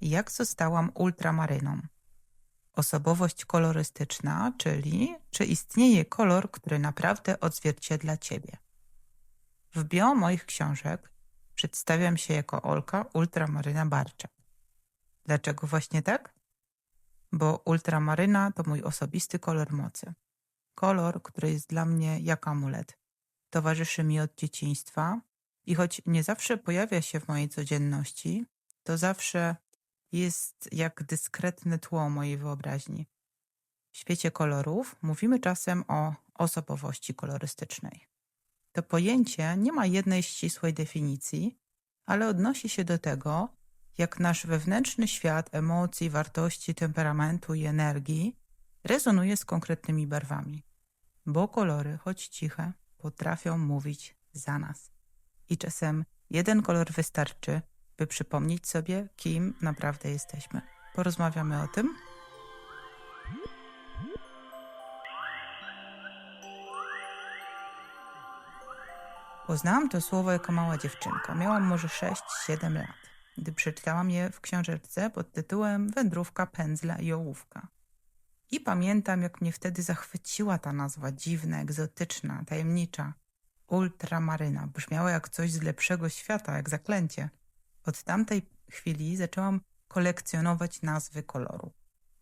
jak zostałam ultramaryną. Osobowość kolorystyczna, czyli czy istnieje kolor, który naprawdę odzwierciedla ciebie. W bio moich książek przedstawiam się jako Olka Ultramaryna Barczak. Dlaczego właśnie tak? Bo ultramaryna to mój osobisty kolor mocy. Kolor, który jest dla mnie jak amulet. Towarzyszy mi od dzieciństwa i choć nie zawsze pojawia się w mojej codzienności, to zawsze jest jak dyskretne tło mojej wyobraźni. W świecie kolorów mówimy czasem o osobowości kolorystycznej. To pojęcie nie ma jednej ścisłej definicji, ale odnosi się do tego, jak nasz wewnętrzny świat emocji, wartości, temperamentu i energii rezonuje z konkretnymi barwami. Bo kolory, choć ciche, potrafią mówić za nas. I czasem jeden kolor wystarczy, by przypomnieć sobie, kim naprawdę jesteśmy. Porozmawiamy o tym. Poznałam to słowo jako mała dziewczynka. Miałam może 6-7 lat, gdy przeczytałam je w książeczce pod tytułem Wędrówka pędzla i ołówka. I pamiętam, jak mnie wtedy zachwyciła ta nazwa dziwna, egzotyczna, tajemnicza. Ultramaryna. Brzmiała jak coś z lepszego świata, jak zaklęcie. Od tamtej chwili zaczęłam kolekcjonować nazwy koloru.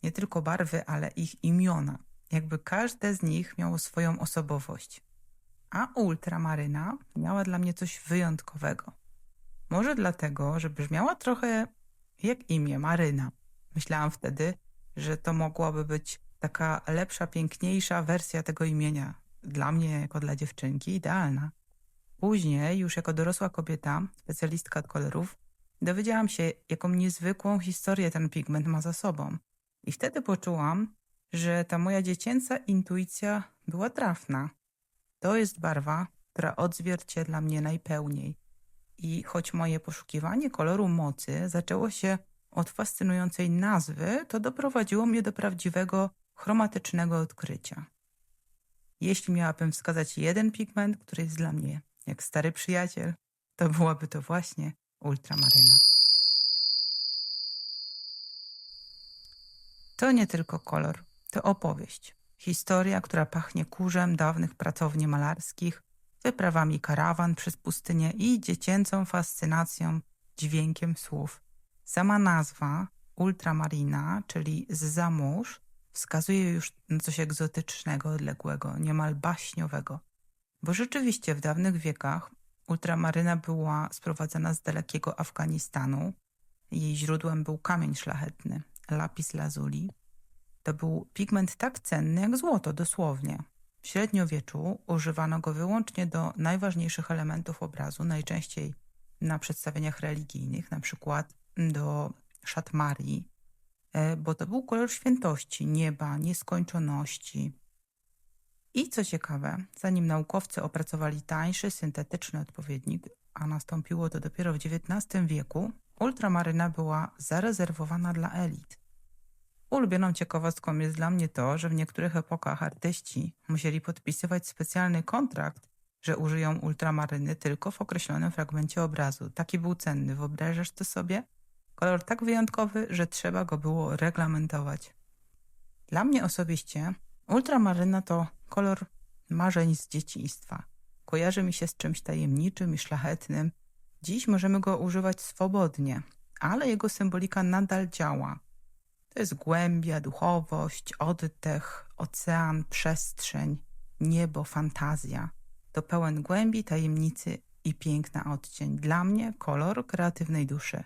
Nie tylko barwy, ale ich imiona. Jakby każde z nich miało swoją osobowość. A ultramaryna miała dla mnie coś wyjątkowego. Może dlatego, że brzmiała trochę jak imię Maryna. Myślałam wtedy, że to mogłaby być taka lepsza, piękniejsza wersja tego imienia. Dla mnie, jako dla dziewczynki, idealna. Później, już jako dorosła kobieta, specjalistka od kolorów, dowiedziałam się, jaką niezwykłą historię ten pigment ma za sobą. I wtedy poczułam, że ta moja dziecięca intuicja była trafna. To jest barwa, która odzwierciedla mnie najpełniej. I choć moje poszukiwanie koloru mocy zaczęło się od fascynującej nazwy, to doprowadziło mnie do prawdziwego chromatycznego odkrycia. Jeśli miałabym wskazać jeden pigment, który jest dla mnie jak stary przyjaciel, to byłaby to właśnie ultramaryna. To nie tylko kolor, to opowieść. Historia, która pachnie kurzem dawnych pracowni malarskich, wyprawami karawan przez pustynię i dziecięcą fascynacją dźwiękiem słów. Sama nazwa ultramarina, czyli z zamórz, wskazuje już na coś egzotycznego, odległego, niemal baśniowego. Bo rzeczywiście w dawnych wiekach ultramaryna była sprowadzana z dalekiego Afganistanu. Jej źródłem był kamień szlachetny, lapis lazuli. To był pigment tak cenny jak złoto, dosłownie. W średniowieczu używano go wyłącznie do najważniejszych elementów obrazu, najczęściej na przedstawieniach religijnych, na przykład do szat Marii, e, bo to był kolor świętości, nieba, nieskończoności. I co ciekawe, zanim naukowcy opracowali tańszy, syntetyczny odpowiednik, a nastąpiło to dopiero w XIX wieku, ultramaryna była zarezerwowana dla elit. Ulubioną ciekawostką jest dla mnie to, że w niektórych epokach artyści musieli podpisywać specjalny kontrakt, że użyją ultramaryny tylko w określonym fragmencie obrazu. Taki był cenny, wyobrażasz to sobie? Kolor tak wyjątkowy, że trzeba go było reglamentować. Dla mnie osobiście ultramaryna to kolor marzeń z dzieciństwa. Kojarzy mi się z czymś tajemniczym i szlachetnym. Dziś możemy go używać swobodnie, ale jego symbolika nadal działa. To jest głębia, duchowość, oddech, ocean, przestrzeń, niebo, fantazja. To pełen głębi, tajemnicy i piękna odcień. Dla mnie kolor kreatywnej duszy.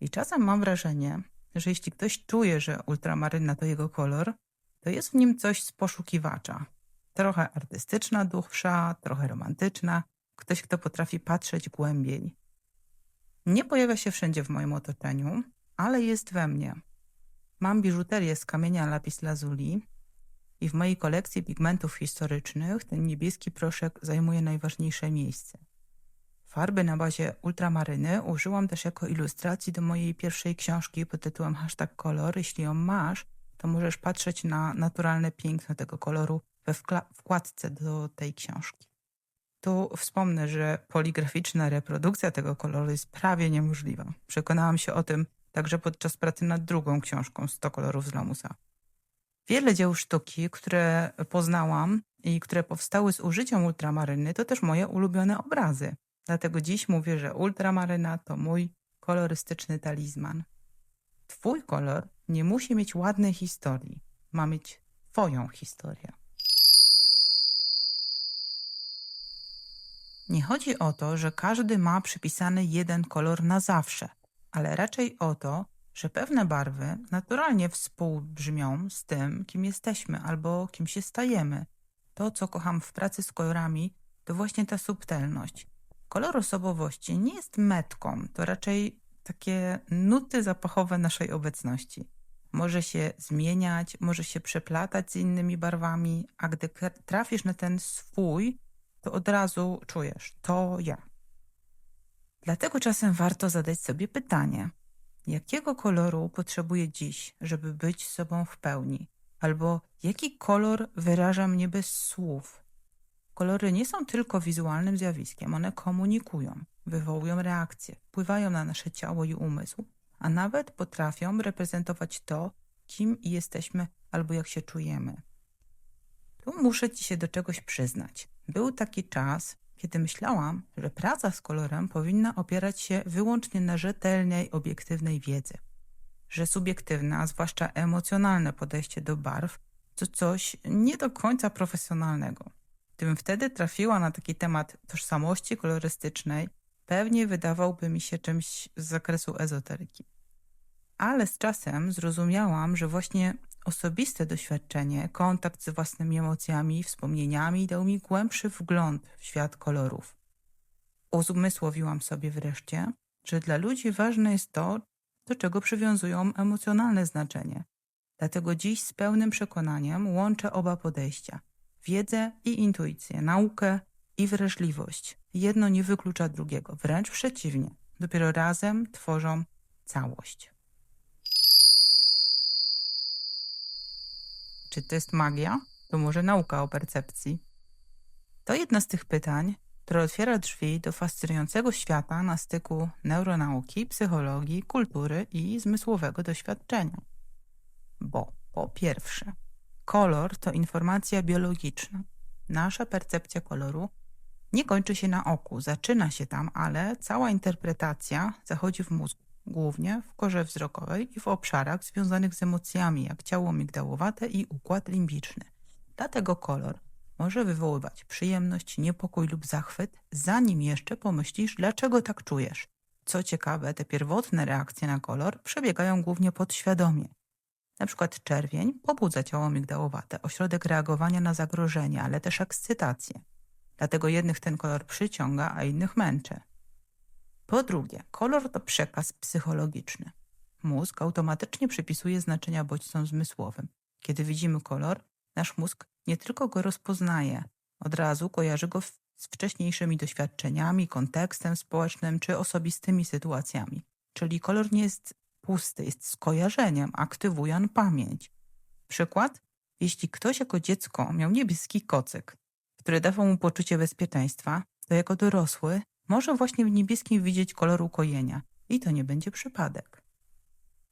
I czasem mam wrażenie, że jeśli ktoś czuje, że ultramaryna to jego kolor, to jest w nim coś z poszukiwacza. Trochę artystyczna dusza, trochę romantyczna, ktoś, kto potrafi patrzeć głębiej. Nie pojawia się wszędzie w moim otoczeniu, ale jest we mnie. Mam biżuterię z kamienia lapis lazuli i w mojej kolekcji pigmentów historycznych ten niebieski proszek zajmuje najważniejsze miejsce. Farby na bazie ultramaryny użyłam też jako ilustracji do mojej pierwszej książki pod tytułem hashtag kolor. Jeśli ją masz, to możesz patrzeć na naturalne piękno tego koloru we wkładce do tej książki. Tu wspomnę, że poligraficzna reprodukcja tego koloru jest prawie niemożliwa. Przekonałam się o tym także podczas pracy nad drugą książką 100 kolorów z lamusa. Wiele dzieł sztuki, które poznałam i które powstały z użyciem ultramaryny, to też moje ulubione obrazy. Dlatego dziś mówię, że ultramaryna to mój kolorystyczny talizman. Twój kolor nie musi mieć ładnej historii, ma mieć Twoją historię. Nie chodzi o to, że każdy ma przypisany jeden kolor na zawsze, ale raczej o to, że pewne barwy naturalnie współbrzmią z tym, kim jesteśmy albo kim się stajemy. To, co kocham w pracy z kolorami, to właśnie ta subtelność. Kolor osobowości nie jest metką, to raczej takie nuty zapachowe naszej obecności. Może się zmieniać, może się przeplatać z innymi barwami, a gdy trafisz na ten swój, to od razu czujesz, to ja. Dlatego czasem warto zadać sobie pytanie, jakiego koloru potrzebuję dziś, żeby być sobą w pełni? Albo jaki kolor wyraża mnie bez słów? Kolory nie są tylko wizualnym zjawiskiem, one komunikują, wywołują reakcje, wpływają na nasze ciało i umysł, a nawet potrafią reprezentować to, kim jesteśmy albo jak się czujemy. Tu muszę Ci się do czegoś przyznać. Był taki czas, kiedy myślałam, że praca z kolorem powinna opierać się wyłącznie na rzetelnej, obiektywnej wiedzy. Że subiektywne, a zwłaszcza emocjonalne podejście do barw to coś nie do końca profesjonalnego. Gdybym wtedy trafiła na taki temat tożsamości kolorystycznej, pewnie wydawałby mi się czymś z zakresu ezoteryki. Ale z czasem zrozumiałam, że właśnie Osobiste doświadczenie, kontakt z własnymi emocjami wspomnieniami dał mi głębszy wgląd w świat kolorów. Uzmysłowiłam sobie wreszcie, że dla ludzi ważne jest to, do czego przywiązują emocjonalne znaczenie. Dlatego dziś z pełnym przekonaniem łączę oba podejścia wiedzę i intuicję, naukę i wrażliwość. Jedno nie wyklucza drugiego, wręcz przeciwnie. Dopiero razem tworzą całość. Czy to jest magia? To może nauka o percepcji? To jedno z tych pytań, które otwiera drzwi do fascynującego świata na styku neuronauki, psychologii, kultury i zmysłowego doświadczenia. Bo po pierwsze, kolor to informacja biologiczna. Nasza percepcja koloru nie kończy się na oku, zaczyna się tam, ale cała interpretacja zachodzi w mózgu głównie w korze wzrokowej i w obszarach związanych z emocjami, jak ciało migdałowate i układ limbiczny. Dlatego kolor może wywoływać przyjemność, niepokój lub zachwyt, zanim jeszcze pomyślisz, dlaczego tak czujesz. Co ciekawe, te pierwotne reakcje na kolor przebiegają głównie podświadomie. Na przykład czerwień pobudza ciało migdałowate, ośrodek reagowania na zagrożenie, ale też ekscytację. Dlatego jednych ten kolor przyciąga, a innych męczy. Po drugie, kolor to przekaz psychologiczny. Mózg automatycznie przypisuje znaczenia bodźcom zmysłowym. Kiedy widzimy kolor, nasz mózg nie tylko go rozpoznaje, od razu kojarzy go z wcześniejszymi doświadczeniami, kontekstem społecznym czy osobistymi sytuacjami. Czyli kolor nie jest pusty, jest skojarzeniem, aktywuje on pamięć. Przykład? Jeśli ktoś jako dziecko miał niebieski kocyk, który dawał mu poczucie bezpieczeństwa, to jako dorosły może właśnie w niebieskim widzieć kolor ukojenia i to nie będzie przypadek.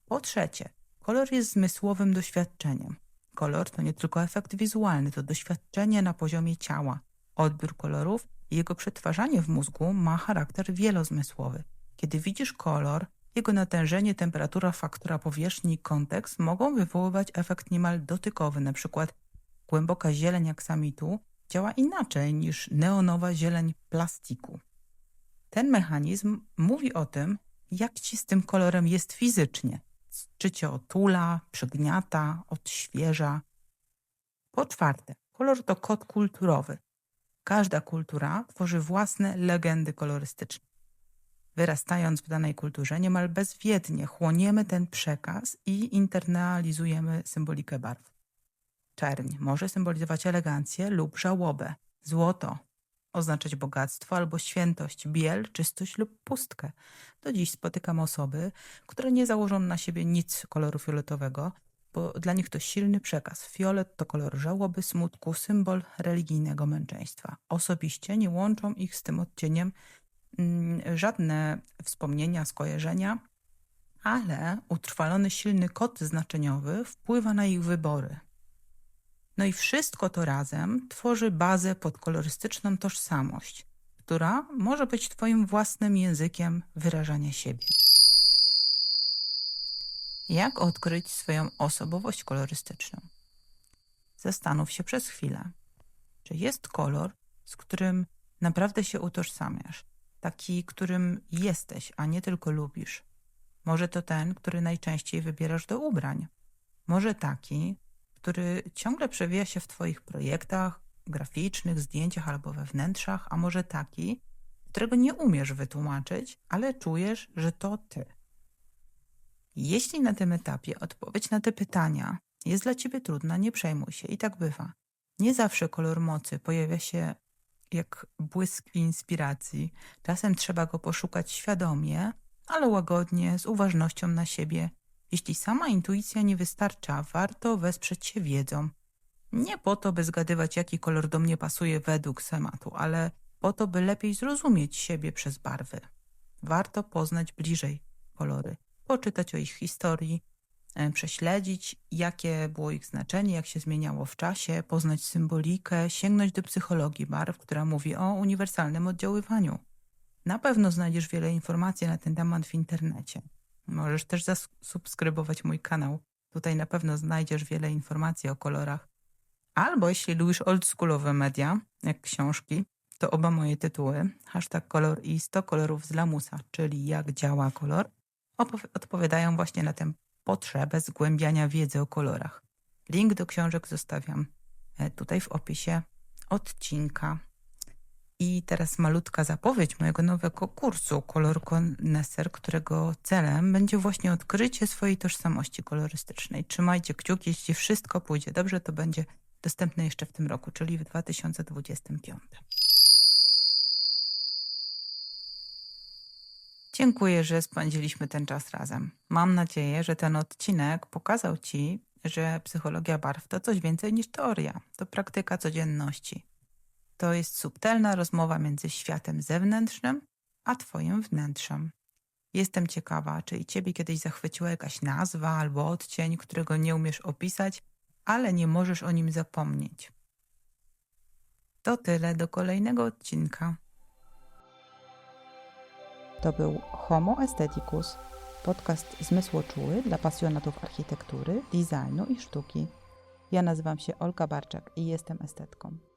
Po trzecie, kolor jest zmysłowym doświadczeniem. Kolor to nie tylko efekt wizualny, to doświadczenie na poziomie ciała. Odbiór kolorów i jego przetwarzanie w mózgu ma charakter wielozmysłowy. Kiedy widzisz kolor, jego natężenie, temperatura, faktura powierzchni i kontekst mogą wywoływać efekt niemal dotykowy, przykład głęboka zieleń aksamitu działa inaczej niż neonowa zieleń plastiku. Ten mechanizm mówi o tym, jak ci z tym kolorem jest fizycznie. Czy cię otula, przygniata, odświeża. Po czwarte, kolor to kod kulturowy. Każda kultura tworzy własne legendy kolorystyczne. Wyrastając w danej kulturze, niemal bezwiednie chłoniemy ten przekaz i internalizujemy symbolikę barw. Czerń może symbolizować elegancję lub żałobę. Złoto oznaczać bogactwo albo świętość, biel, czystość lub pustkę. Do dziś spotykam osoby, które nie założą na siebie nic koloru fioletowego, bo dla nich to silny przekaz. Fiolet to kolor żałoby, smutku, symbol religijnego męczeństwa. Osobiście nie łączą ich z tym odcieniem mm, żadne wspomnienia, skojarzenia, ale utrwalony silny kod znaczeniowy wpływa na ich wybory. No i wszystko to razem tworzy bazę pod kolorystyczną tożsamość, która może być Twoim własnym językiem wyrażania siebie. Jak odkryć swoją osobowość kolorystyczną? Zastanów się przez chwilę, czy jest kolor, z którym naprawdę się utożsamiasz, taki, którym jesteś, a nie tylko lubisz. Może to ten, który najczęściej wybierasz do ubrań. Może taki, który ciągle przewija się w Twoich projektach graficznych, zdjęciach albo we wnętrzach, a może taki, którego nie umiesz wytłumaczyć, ale czujesz, że to Ty. Jeśli na tym etapie odpowiedź na te pytania jest dla Ciebie trudna, nie przejmuj się i tak bywa. Nie zawsze kolor mocy pojawia się jak błysk inspiracji. Czasem trzeba go poszukać świadomie, ale łagodnie, z uważnością na siebie. Jeśli sama intuicja nie wystarcza, warto wesprzeć się wiedzą. Nie po to, by zgadywać, jaki kolor do mnie pasuje według schematu, ale po to, by lepiej zrozumieć siebie przez barwy. Warto poznać bliżej kolory, poczytać o ich historii, e, prześledzić, jakie było ich znaczenie, jak się zmieniało w czasie, poznać symbolikę, sięgnąć do psychologii barw, która mówi o uniwersalnym oddziaływaniu. Na pewno znajdziesz wiele informacji na ten temat w internecie. Możesz też zasubskrybować mój kanał. Tutaj na pewno znajdziesz wiele informacji o kolorach. Albo jeśli lubisz oldschoolowe media, jak książki, to oba moje tytuły, hashtag kolor i 100 kolorów z lamusa, czyli jak działa kolor, odpowiadają właśnie na tę potrzebę zgłębiania wiedzy o kolorach. Link do książek zostawiam e, tutaj w opisie odcinka. I teraz malutka zapowiedź mojego nowego kursu Kolor Connoisseur, którego celem będzie właśnie odkrycie swojej tożsamości kolorystycznej. Trzymajcie kciuki, jeśli wszystko pójdzie dobrze, to będzie dostępne jeszcze w tym roku, czyli w 2025. Dziękuję, że spędziliśmy ten czas razem. Mam nadzieję, że ten odcinek pokazał Ci, że psychologia barw to coś więcej niż teoria, to praktyka codzienności. To jest subtelna rozmowa między światem zewnętrznym a Twoim wnętrzem. Jestem ciekawa, czy i Ciebie kiedyś zachwyciła jakaś nazwa albo odcień, którego nie umiesz opisać, ale nie możesz o nim zapomnieć. To tyle do kolejnego odcinka. To był Homo Aestheticus, podcast zmysłoczuły dla pasjonatów architektury, designu i sztuki. Ja nazywam się Olga Barczak i jestem estetką.